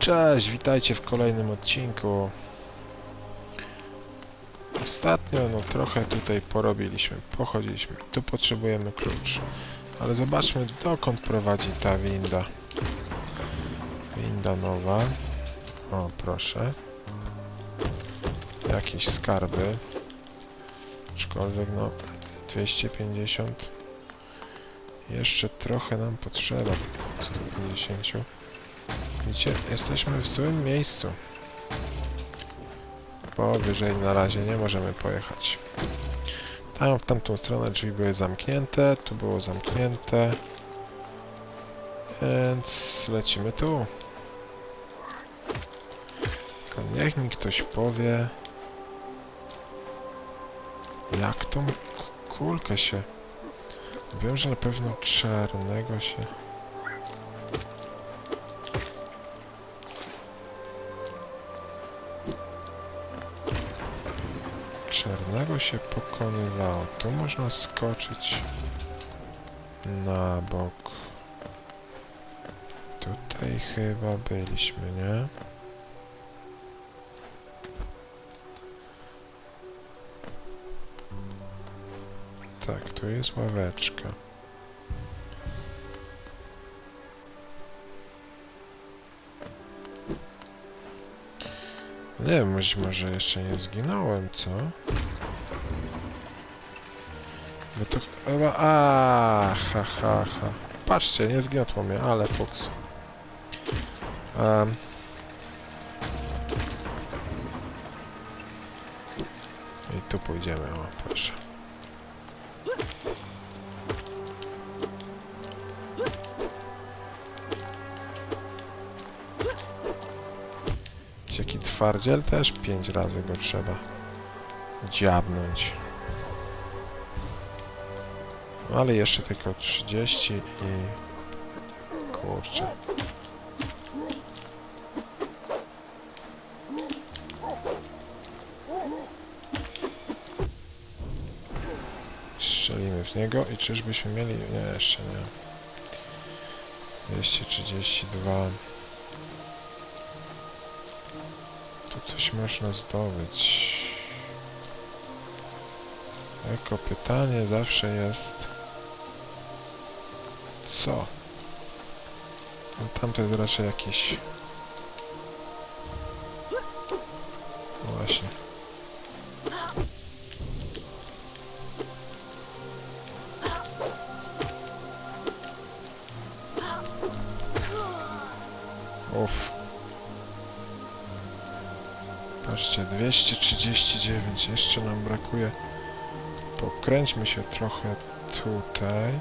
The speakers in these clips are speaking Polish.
Cześć, witajcie w kolejnym odcinku. Ostatnio, no trochę tutaj porobiliśmy, pochodziliśmy. Tu potrzebujemy klucz. Ale zobaczmy, dokąd prowadzi ta winda. Winda nowa. O, proszę. Jakieś skarby. Aczkolwiek, no, 250. Jeszcze trochę nam potrzeba, 150. Widzicie, jesteśmy w złym miejscu. Bo wyżej na razie nie możemy pojechać. Tam, w tamtą stronę drzwi były zamknięte, tu było zamknięte. Więc lecimy tu. Tylko niech mi ktoś powie, jak tą kulkę się... Wiem, że na pewno czarnego się... Czarnego się pokonywało. Tu można skoczyć na bok. Tutaj chyba byliśmy, nie? Tak, tu jest ławeczka. Nie wiem, być może jeszcze nie zginąłem, co? Bo to chyba... A, ha, ha, ha. Patrzcie, nie zgniotło mnie, ale fuks. Um. I tu pójdziemy, o, proszę. Twardziel też pięć razy go trzeba dziabnąć. No ale jeszcze tylko 30 i... Kurczę. Strzelimy w niego i czyżbyśmy mieli... Nie, jeszcze nie. 232... coś można zdobyć. Jako pytanie zawsze jest... Co? No tam to jest raczej jakiś... 239. Jeszcze nam brakuje. Pokręćmy się trochę tutaj.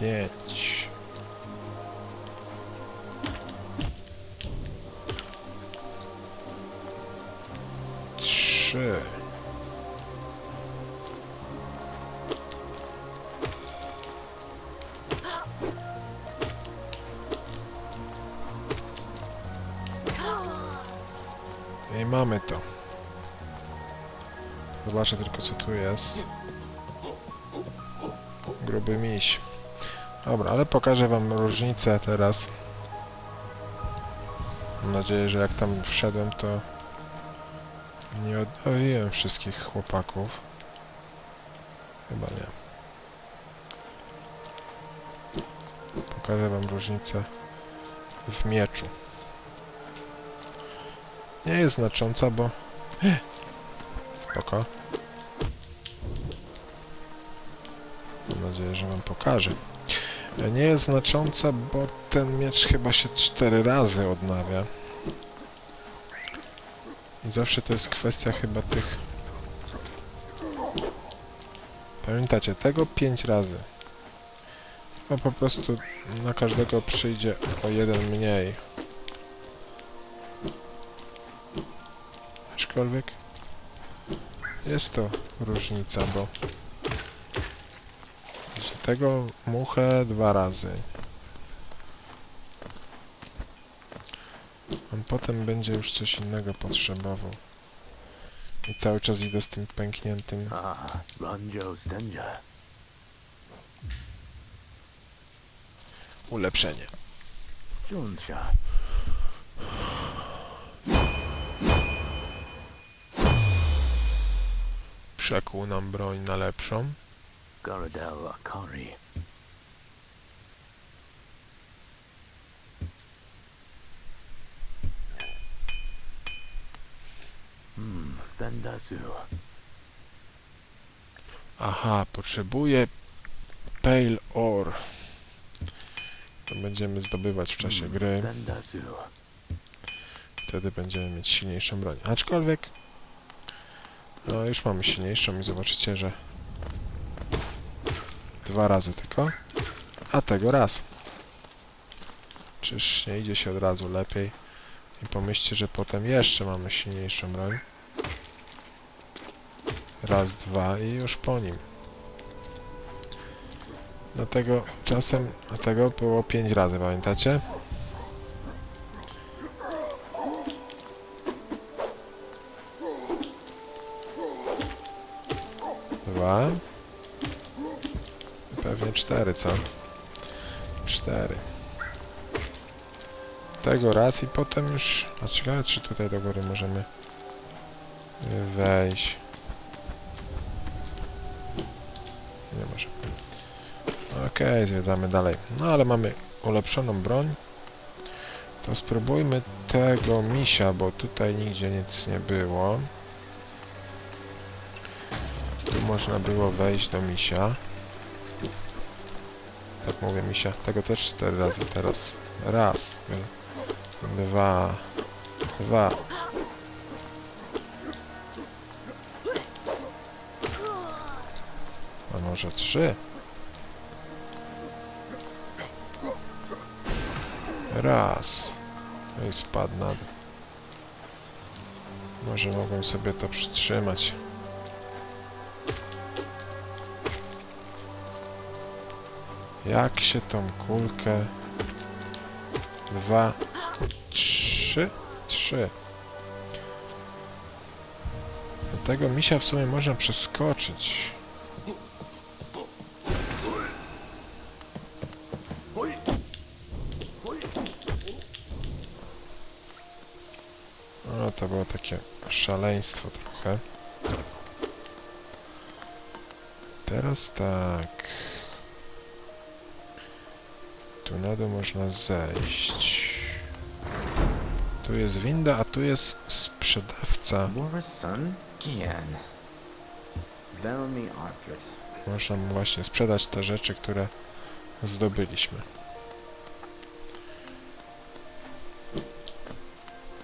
5. Trzy. I mamy to. Zobaczę tylko co tu jest. Gruby miś. Dobra, ale pokażę wam różnicę teraz. Mam nadzieję, że jak tam wszedłem, to nie odnowiłem wszystkich chłopaków. Chyba nie. Pokażę wam różnicę w mieczu. Nie jest znacząca, bo... Spoko. Mam nadzieję, że wam pokażę. Nie jest znacząca, bo ten miecz chyba się cztery razy odnawia. I zawsze to jest kwestia chyba tych... Pamiętacie, tego pięć razy. No po prostu na każdego przyjdzie o jeden mniej. Aczkolwiek jest to różnica, bo tego muchę dwa razy. On potem będzie już coś innego potrzebował. I cały czas idę z tym pękniętym. Ulepszenie. Przekuł nam broń na lepszą. Garadel Akari. Hmm. Aha, potrzebuję Pale Ore. To będziemy zdobywać w czasie Hmm, gry. Wtedy będziemy mieć silniejszą broń. Aczkolwiek... No już mamy silniejszą i zobaczycie, że... Dwa razy tylko. A tego raz. Czyż nie idzie się od razu lepiej? I pomyślcie, że potem jeszcze mamy silniejszą broń. Raz, dwa i już po nim. Dlatego czasem... A tego było pięć razy, pamiętacie? Dwa. Pewnie cztery, co? Cztery. Tego raz i potem już... A ciekawe, czy tutaj do góry możemy wejść. Nie może. Okej, zwiedzamy dalej. No ale mamy ulepszoną broń. To spróbujmy tego misia, bo tutaj nigdzie nic nie było. Można było wejść do misia. Tak mówię misia. Tego też cztery razy teraz. Raz. Dwa. Dwa. A może trzy? Raz. No i spadł na. Może mogłem sobie to przytrzymać. Jak się tą kulkę... Dwa... Trzy? Trzy. Tego misia w sumie można przeskoczyć. No to było takie szaleństwo trochę. Teraz tak. Tu na dół można zejść. Tu jest winda, a tu jest sprzedawca. Gian. Velmi. Można mu właśnie sprzedać te rzeczy, które zdobyliśmy.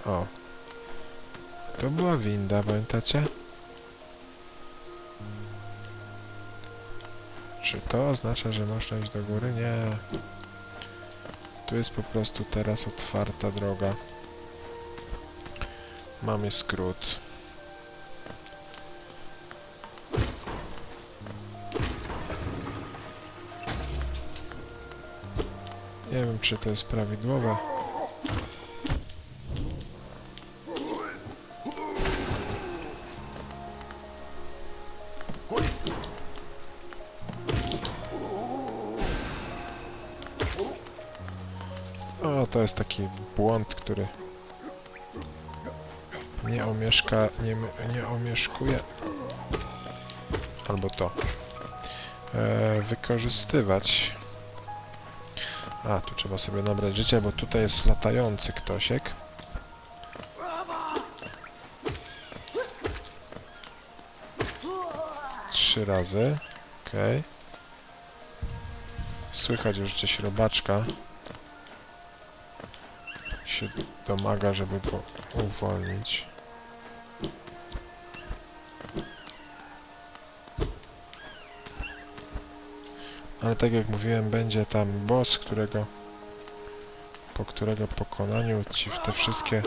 O. To była winda, pamiętacie? Czy to oznacza, że można iść do góry? Nie. Tu jest po prostu teraz otwarta droga. Mamy skrót. Nie wiem, czy to jest prawidłowe. To jest taki błąd, który nie omieszka, nie, nie omieszkuje. Albo to. E, wykorzystywać. A, tu trzeba sobie nabrać życia, bo tutaj jest latający ktośek. Trzy razy. Okej. Słychać już gdzieś robaczka. Się domaga, żeby go uwolnić. Ale tak jak mówiłem, będzie tam boss, którego po którego pokonaniu ci w te wszystkie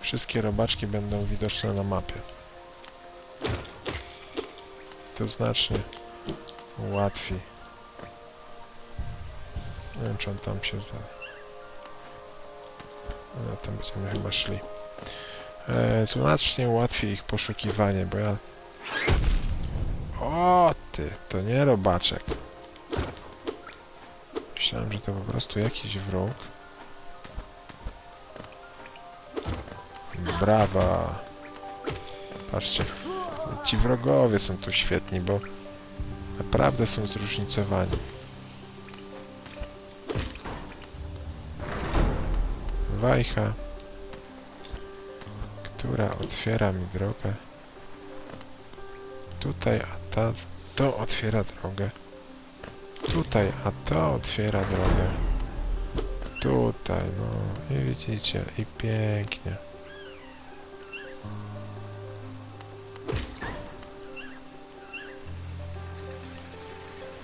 wszystkie robaczki będą widoczne na mapie. To znacznie łatwiej. Nie wiem, czy on tam się za... No, tam będziemy chyba szli. E, znacznie łatwiej ich poszukiwanie, bo ja O ty, to nie robaczek. Myślałem, że to po prostu jakiś wróg. Brawa. Patrzcie, ci wrogowie są tu świetni, bo naprawdę są zróżnicowani. Wajcha, która otwiera mi drogę. Tutaj, a ta, to otwiera drogę. Tutaj, a to otwiera drogę. Tutaj, no i widzicie, i pięknie.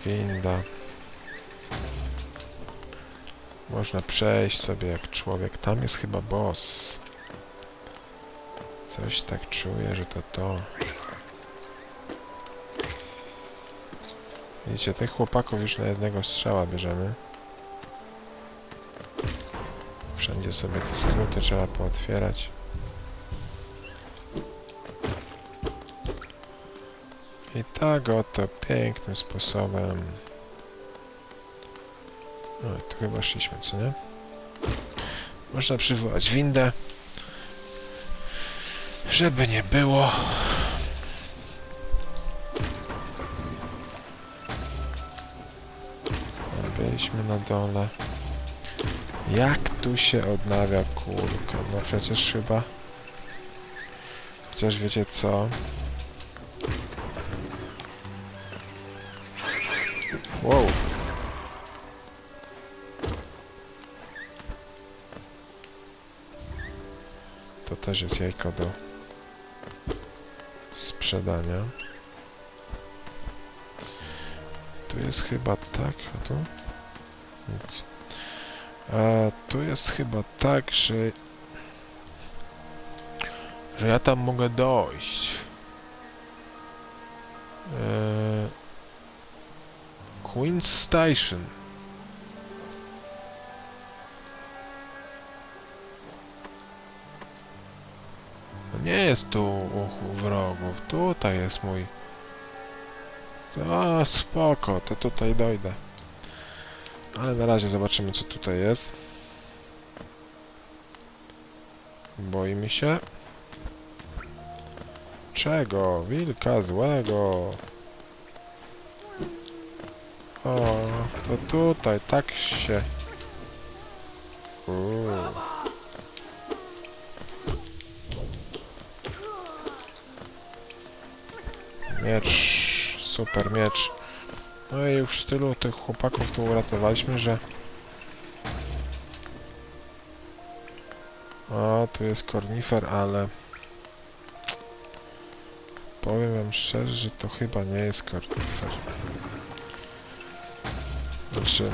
Winda. Można przejść sobie jak człowiek. Tam jest chyba boss. Coś tak czuję, że to to. Widzicie, tych chłopaków już na jednego strzała bierzemy. Wszędzie sobie te skróty trzeba pootwierać. I tak oto pięknym sposobem. No, tu chyba szliśmy, co nie? Można przywołać windę. Żeby nie było. Byliśmy na dole. Jak tu się odnawia kulka? No przecież chyba... Chociaż wiecie co? Wow. Też jest jajko do sprzedania. Tu jest chyba tak, a tu? Nic. A tu jest chyba tak, że... że ja tam mogę dojść. Eee... Queen Station. Nie jest tu u wrogów. Tutaj jest mój. O, spoko, to tutaj dojdę. Ale na razie zobaczymy, co tutaj jest. Boimy się. Czego? Wilka złego. O, to tutaj, tak się... Uuu. Miecz, super miecz. No i już tylu tych chłopaków tu uratowaliśmy, że... O, tu jest kornifer, ale... Powiem wam szczerze, że to chyba nie jest kornifer. Znaczy...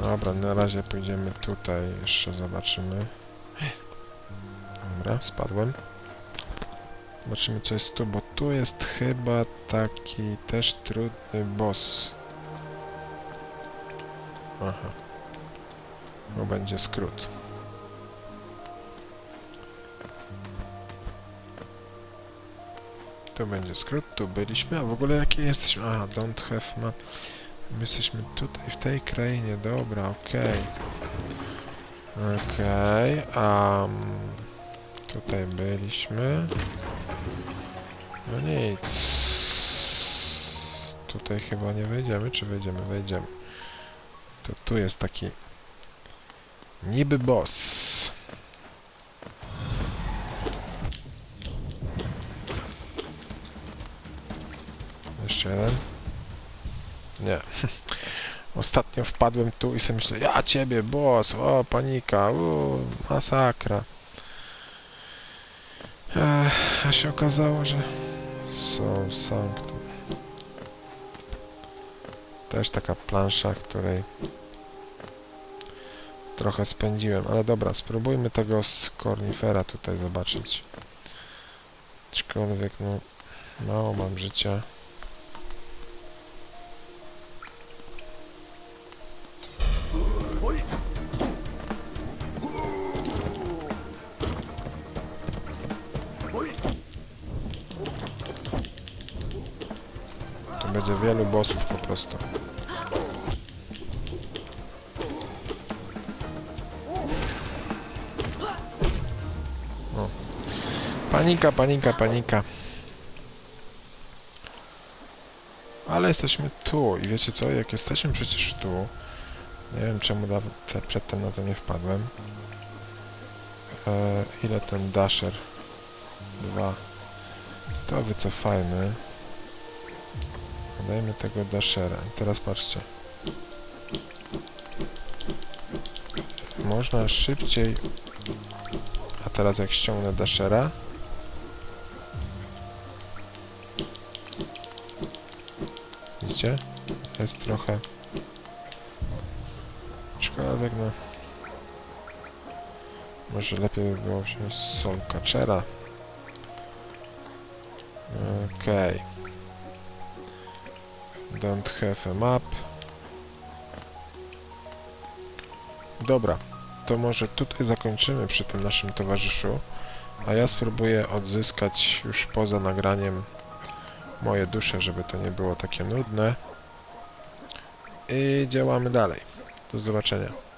Dobra, na razie pójdziemy tutaj, jeszcze zobaczymy. Dobra, spadłem. Zobaczymy co jest tu, bo tu jest chyba taki też trudny boss. Aha. Bo będzie skrót. Tu będzie skrót, tu byliśmy, a w ogóle jakie jesteśmy? Aha, don't have map. My jesteśmy tutaj, w tej krainie, dobra, okej. Okej, a tutaj byliśmy. No nic. Tutaj chyba nie wejdziemy, czy wejdziemy? Wejdziemy. To tu jest taki niby boss. Jeszcze jeden. Nie. Ostatnio wpadłem tu i sobie myślę, ja ciebie, boss, o, panika, masakra. Ech, a się okazało, że są Sanctum. Też taka plansza, której trochę spędziłem, ale dobra, spróbujmy tego z kornifera tutaj zobaczyć. Aczkolwiek, no, mało mam życia. Wielu bossów po prostu. O. Panika, panika, panika. Ale jesteśmy tu i wiecie co, jak jesteśmy przecież tu, nie wiem czemu te, przedtem na to nie wpadłem. E, ile ten dasher? Dwa. To wycofajmy. Dajmy tego dashera. I teraz patrzcie. Można szybciej... A teraz jak ściągnę dashera... Widzicie? Jest trochę... Aczkolwiek no... Może lepiej by było wziąć Soul Catchera. Okej. Don't have a map. Dobra, to może tutaj zakończymy przy tym naszym towarzyszu, a ja spróbuję odzyskać już poza nagraniem moje dusze, żeby to nie było takie nudne. I działamy dalej. Do zobaczenia.